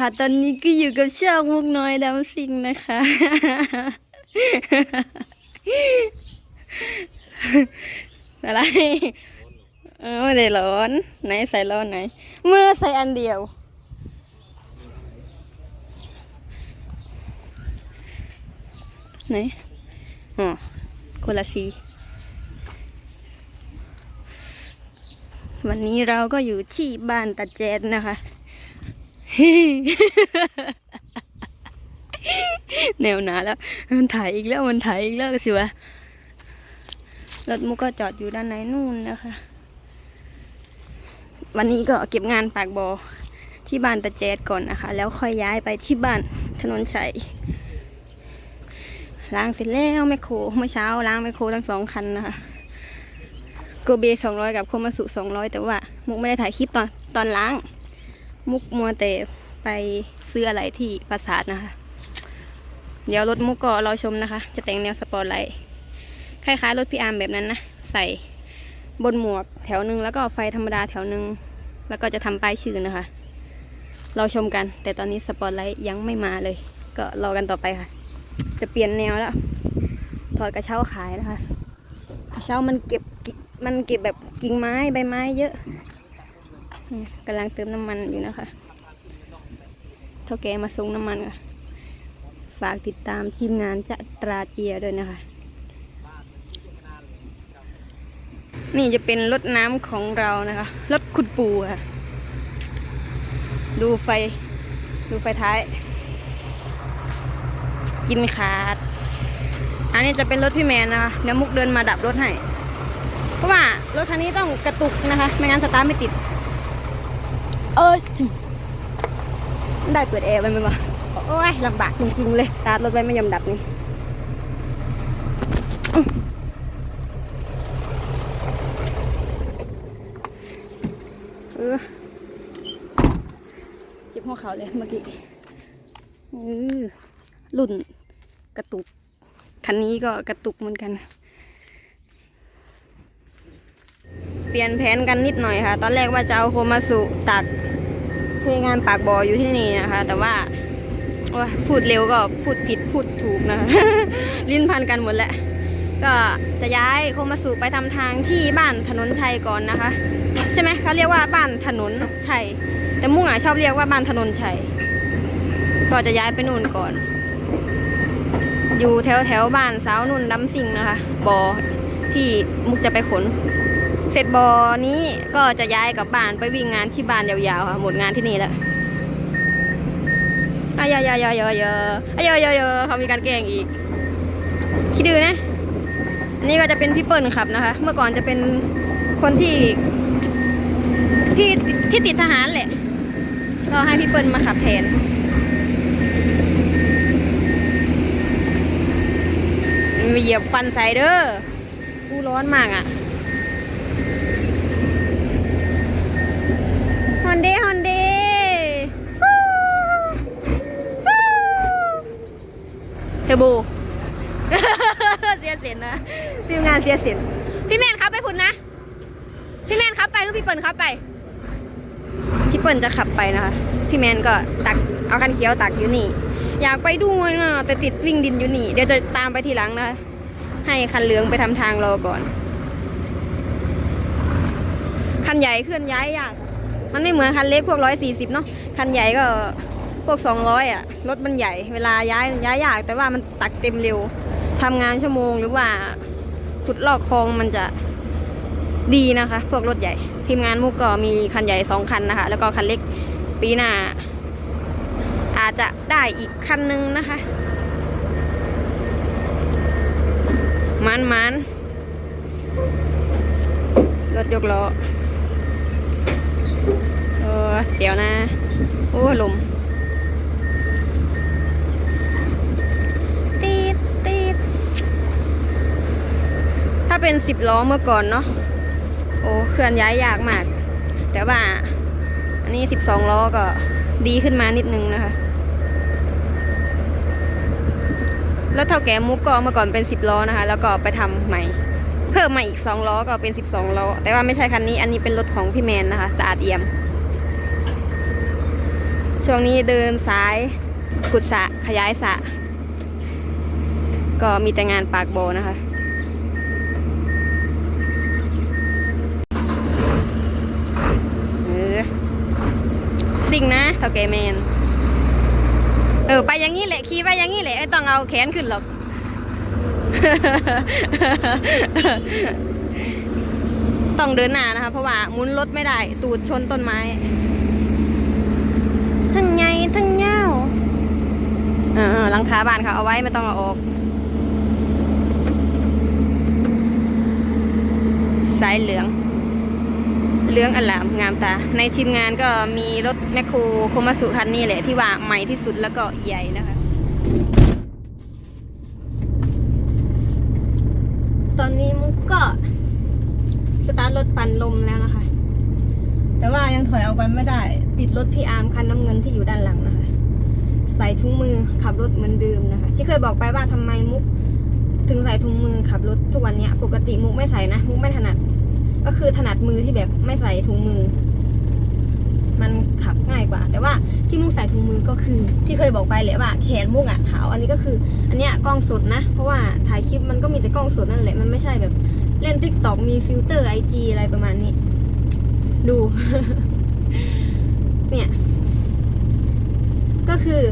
ค่ะ ตอนนี้ก็อยู่กับช่องมุกน้อยดำซิงนะคะ อะไร เออไม่ได้ร้อน ไหนใส่ร้อนไหน เมื่อใส่อันเดียว ไหน อ๋อคนละสีวันนี้เราก็อยู่ที่บ้านตาแจนนะคะ แนวหนาแล้ว มันถ่ายอีกแล้วมันถ่ายอีกแล้วสิวะรถมุกก็จอดอยู่ด้านในนู่นนะคะ วันนี้ก็เก็บงานปากบอที่บ้านตาแจดก่อนนะคะ แล้วค่อยย้ายไปที่บ้านถนนชัยล้างเสร็จแล้วแมคโครเมื่อเช้าล้างแมคโครทั้งสองคันนะคะโกเบสองร้อยกับโคมาสุสองร้อยแต่ว่า มุกไม่ได้ถ่ายคลิปตอนตอนล้าง มุกมัวแต่ไปซื้ออะไรที่ปราสาทนะคะ เดี๋ยวรถมุกก็รอชมนะคะ จะแต่งแนวสปอร์ตไลท์คล้ายๆรถพี่อาร์มแบบนั้นนะ ใส่บนหมวกแถวหนึ่งแล้วก็ไฟธรรมดาแถวหนึ่งแล้วก็จะทำป้ายชื่อนะคะ เราชมกัน แต่ตอนนี้สปอร์ตไลท์ยังไม่มาเลย ก็รอกันต่อไปค่ะ จะเปลี่ยนแนวแล้ว ถอดกระเช้าขายนะคะ กระเช้ามันเก็บมันเก็บแบบกิ่งไม้ใบไม้เยอะ กำลังเติมน้ำมันอยู่นะคะเท่าแกมาส่งน้ำมันค่ะ ฝากติดตามทีมงานจะตราเจียด้วยนะคะ นี่จะเป็นรถน้ำของเรานะคะ รถขุดปูค่ะ ดูไฟ ดูไฟท้าย กินขาด อันนี้จะเป็นรถพี่แมนนะคะเดี๋ยวมุกเดินมาดับรถให้ เพราะว่ารถคันนี้ต้องกระตุกนะคะ ไม่งั้นสตาร์ทไม่ติด เออจริงได้เปิดแอร์ไว้ไหมวะโอ้ยลำบากจริงๆเลย สตาร์ทรถไว้ไม่ยอมดับนี่เจ็บหัวเขาเลยเมื่อกี้รุ่นกระตุก คันนี้ก็กระตุกเหมือนกัน เปลี่ยนแผนกันนิดหน่อยค่ะ ตอนแรกว่าจะเอาโคมาสุตัก เทงานปากบ่ออยู่ที่นี่นะคะ แต่ว่าพูดเร็วก็พูดผิดพูดถูกนะคะลิ้นพันกันหมดแหละก็จะย้ายโคมาสุไปทำทางที่บ้านถนนชัยก่อนนะคะ ใช่ไหมเขาเรียกว่าบ้านถนนชัยแต่มุ่งอะชอบเรียกว่าบ้านถนนชัยก็จะย้ายไปนู่นก่อน อยู่แถวแถวบ้านสาวนุ่นดำซิงนะคะบอที่มุกจะไปขน เสร็จบอนี้ก็จะย้ายกลับบ้านไปวิ่งงานที่บ้านยาวๆค่ะหมดงานที่นี่แล้วอายยายายายอยายายเขามีการแกงอีก คิดดูนะ อันนี้ก็จะเป็นพี่เปิ้ลขับนะคะ เมื่อก่อนจะเป็นคนที่ที่ที่ติดทหารแหละ ก็ให้พี่เปิ้ลมาขับแทน มีเหยียบฟันใส่เด้อกูร้อนมากอะ่ ฮอนเดฮอนเดฟูฟูเทโบเสียเสินนะทีมงานเสียเสินพี่แมนครับไปพุ่นนะ พี่แมนครับไปคือพี่เปิลครับไป พี่เปิลจะขับไปนะคะ พี่แมนก็ตักเอาคันเขียวตักอยู่นี่ อยากไปด้วยนะแต่ติดวิ่งดินอยู่นี่ เดี๋ยวจะตามไปทีหลังนะคะให้คันเหลืองไปทำทางรอก่อน คันใหญ่เคลื่อนย้ายยาก มันไม่เหมือนคันเล็กพวกร้อยสี่สิบเนาะคันใหญ่ก็พวกสองร้อยอะรถมันใหญ่ เวลาย้ายย้ายยากแต่ว่ามันตักเต็มเร็วทำงานชั่วโมงหรือว่าขุดลอกคลองมันจะดีนะคะ พวกรถใหญ่ ทีมงานมุกก็มีคันใหญ่สองคันนะคะ แล้วก็คันเล็กปีหน้าอาจจะได้อีกคันนึงนะคะมันมันรถยกล้อ เสียวนะ โอ้ลมตีดตีดถ้าเป็นสิบล้อเมื่อก่อนเนาะโอ้เคลื่อนย้ายยากมาก แต่ว่า อันนี้สิบสองล้อก็ดีขึ้นมานิดนึงนะคะแล้วเท่าแก่มุกก็เมื่อก่อนเป็นสิบล้อนะคะ แล้วก็ไปทำใหม่เพิ่มมาอีกสองล้อก็เป็นสิบสองล้อ แต่ว่าไม่ใช่คันนี้ อันนี้เป็นรถของพี่แมนนะคะ สะอาดเอี่ยม ช่วงนี้เดินสายขุดสะขยายสะ ก็มีแต่งานปากโบนะคะ เออ สิ่งนะเท่าแกแมน เออ ไปอย่างนี้แหละ ขี่ไปอย่างนี้แหละไม่ต้องเอาแขนขึ้นหรอก ต้องเดินหน้านะคะ เพราะว่าหมุนรถไม่ได้ ตูดชนต้นไม้ ทั้งใหญ่ทั้งยาว เออหลังคาบ้านเขาเอาไว้ไม่ต้องเอาออก สายเหลือง เหลืองอลามงามตา ในทีมงานก็มีรถแมคโครโคมาสุคันนี้แหละที่ว่าใหม่ที่สุดแล้วก็ใหญ่นะคะ ตอนนี้มุกก็ สตาร์ทรถปั่นลมแล้วนะคะ แต่ว่ายังถอยออกไปไม่ได้ ติดรถพี่อาร์มคันน้ำเงินที่อยู่ด้านหลังนะคะ ใส่ถุงมือขับรถเหมือนเดิมนะคะ ที่เคยบอกไปว่าทำไมมุกถึงใส่ถุงมือขับรถทุกวันเนี้ย ปกติมุกไม่ใส่นะมุกไม่ถนัด ก็คือถนัดมือที่แบบไม่ใส่ถุงมือ มันขับง่ายกว่า แต่ว่าที่มุกใส่ถุงมือก็คือ ที่เคยบอกไปแหละว่าแขนมุกอะขาวอันนี้ก็คือ อันเนี้ยกล้องสดนะ เพราะว่าถ่ายคลิปมันก็มีแต่กล้องสดนั่นแหละมันไม่ใช่แบบเล่นติ๊กต็อกมีฟิลเตอร์ไอจีอะไรประมาณนี้ ดู เนี่ย ก็คือ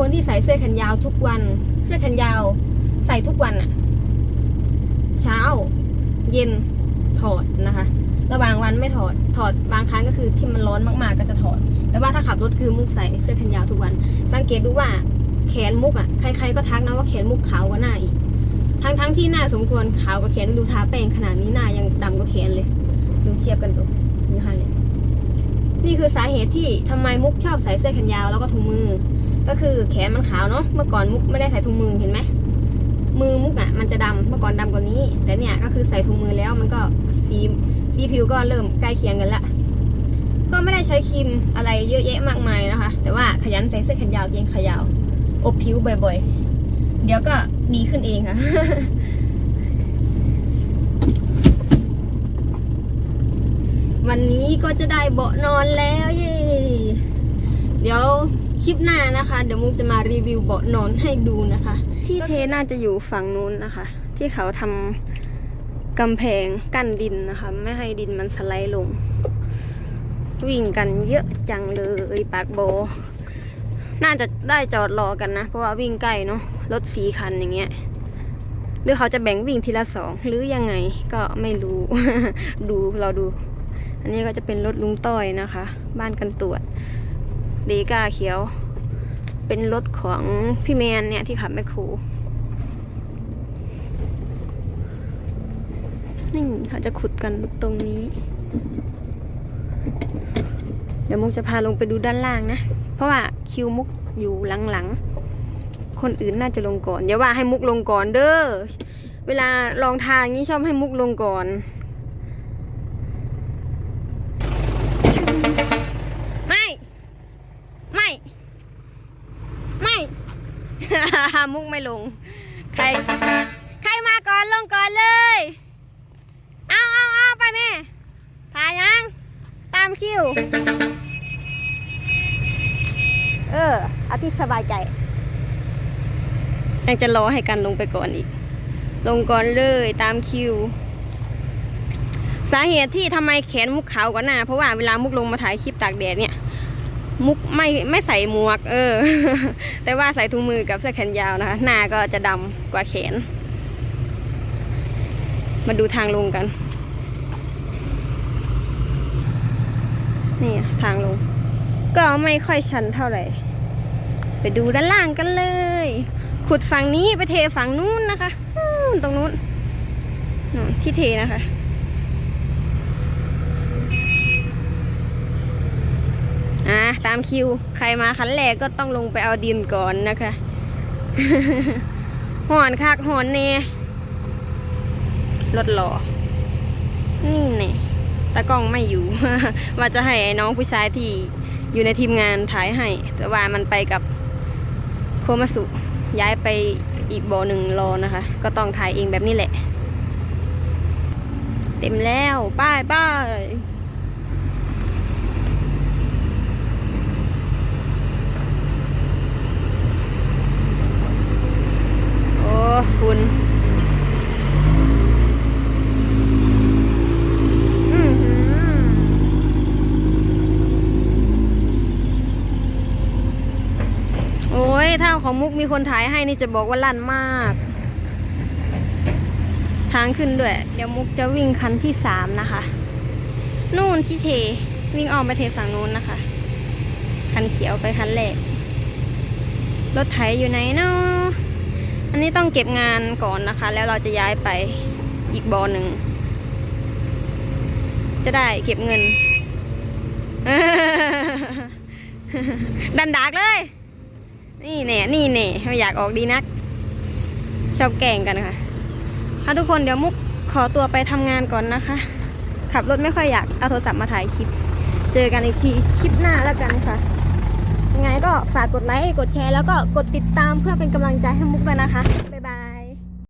คนที่ใส่เสื้อแขนยาวทุกวัน เสื้อแขนยาว ใส่ทุกวันอะเช้า เย็นถอดนะคะ ระหว่างวันไม่ถอด ถอดบางครั้งก็คือที่มันร้อนมากๆก็จะถอด แต่ว่าถ้าขับรถคือมุกใส่เสื้อแขนยาวทุกวัน สังเกตดูว่าแขนมุกอะใครๆก็ทักนะว่าแขนมุกขาวกว่าหน้าอีก ทั้งๆที่หน้าสมควรขาวกว่าแขนดูทาแป้งขนาดนี้หน้ายังดำกว่าแขนเลย ดูเทียบกันดูนี่ค่ะเนี่ยนี่คือสาเหตุที่ทำไมมุกชอบใส่เสื้อแขนยาวแล้วก็ถุงมือ ก็คือแขนมันขาวเนาะเมื่อก่อนมุกไม่ได้ใส่ถุงมือเห็นไหมมือมุกอะมันจะดำเมื่อก่อนดำกว่านี้ แต่เนี่ยก็คือใส่ถุงมือแล้วมันก็สีสีผิวก็เริ่มใกล้เคียงกันละก็ไม่ได้ใช้ครีมอะไรเยอะแยะมากมายนะคะ แต่ว่าขยันใส่เสื้อแขนยาวเกงขายาว อบผิวบ่อยๆ เดี๋ยวก็ดีขึ้นเองค่ะวันนี้ก็จะได้เบาะนอนแล้วเย้เดี๋ยว คลิปหน้านะคะ เดี๋ยวมุกจะมารีวิวเบาะนอนให้ดูนะคะ ที่เทน่าจะอยู่ฝั่งนู้นนะคะ ที่เขาทำกำแพงกั้นดินนะคะ ไม่ให้ดินมันสไลด์ลง วิ่งกันเยอะจังเลยปากโบ น่าจะได้จอดรอกันนะ เพราะว่าวิ่งใกล้เนาะรถสีคันอย่างเงี้ยหรือเขาจะแบ่งวิ่งทีละสองหรือยังไงก็ไม่รู้ ดูเราดู อันนี้ก็จะเป็นรถลุงต้อยนะคะ บ้านกันตรวจ ดกาเขียว เป็นรถของพี่แมนเนี่ยที่ขับแมคโครนี่เขาจะขุดกันตรงนี้ เดี๋ยวมุกจะพาลงไปดูด้านล่างนะ เพราะว่าคิวมุกอยู่หลังๆ คนอื่นน่าจะลงก่อนอย่าว่าให้มุกลงก่อนเด้อ เวลาลองทางนี้ชอบให้มุกลงก่อน ไม่ ไม่ ไม่ มุกไม่ลง ใคร ใครมาก่อนลงก่อนเลย เอาเอาเอาไปแม่ถ่ายยัง ตามคิว เออ เอาที่สบายใจ ยังจะรอให้กันลงไปก่อนอีก ลงก่อนเลยตามคิว สาเหตุที่ทำไมแขนมุกขาวกว่าหน้า เพราะว่าเวลามุกลงมาถ่ายคลิปตากแดดเนี่ย มุกไม่ไม่ใส่หมวก เออ แต่ว่าใส่ถุงมือกับเสื้อแขนยาวนะคะ หน้าก็จะดำกว่าแขน มาดูทางลงกัน นี่ทางลง ก็ไม่ค่อยชันเท่าไหร่ ไปดูด้านล่างกันเลย ขุดฝั่งนี้ไปเทฝั่งนู้นนะคะ ตรงนู้นที่เทนะคะ อะตามคิว ใครมาคันแรกก็ต้องลงไปเอาดินก่อนนะคะหอนคักหอนเน่รถหล่อ นี่แน่ตากล้องไม่อยู่ ว่าจะให้น้องผู้ชายที่อยู่ในทีมงานถ่ายให้ แต่ว่ามันไปกับโคมาสุ ย้ายไปอีกโบอหนึ่งรอนะคะ ก็ต้องถ่ายเองแบบนี้แหละ เต็มแล้ว ป้ายป้าย คุณ โอ้ยถ้าของมุกมีคนถ่ายให้นี่จะบอกว่าลั่นมาก ทางขึ้นด้วย เดี๋ยวมุกจะวิ่งคันที่สามนะคะ นู่นที่เท วิ่งออกไปเทฝั่งนู้นนะคะ คันเขียวไปคันแรกรถไถอยู่ไหนเนาะ อันนี้ต้องเก็บงานก่อนนะคะ แล้วเราจะย้ายไปอีกบอหนึ่ง จะได้เก็บเงิน ดันดากเลย นี่แน่นี่แน่ไม่อยากออกดีนัก ชอบแกล้งกันค่ะ ค่ะทุกคนเดี๋ยวมุกขอตัวไปทำงานก่อนนะคะ ขับรถไม่ค่อยอยากเอาโทรศัพท์มาถ่ายคลิป เจอกันอีกทีคลิปหน้าแล้วกันค่ะ ไงก็ฝากกดไลค์ กดแชร์ แล้วก็กดติดตามเพื่อเป็นกำลังใจให้มุกด้วยนะคะ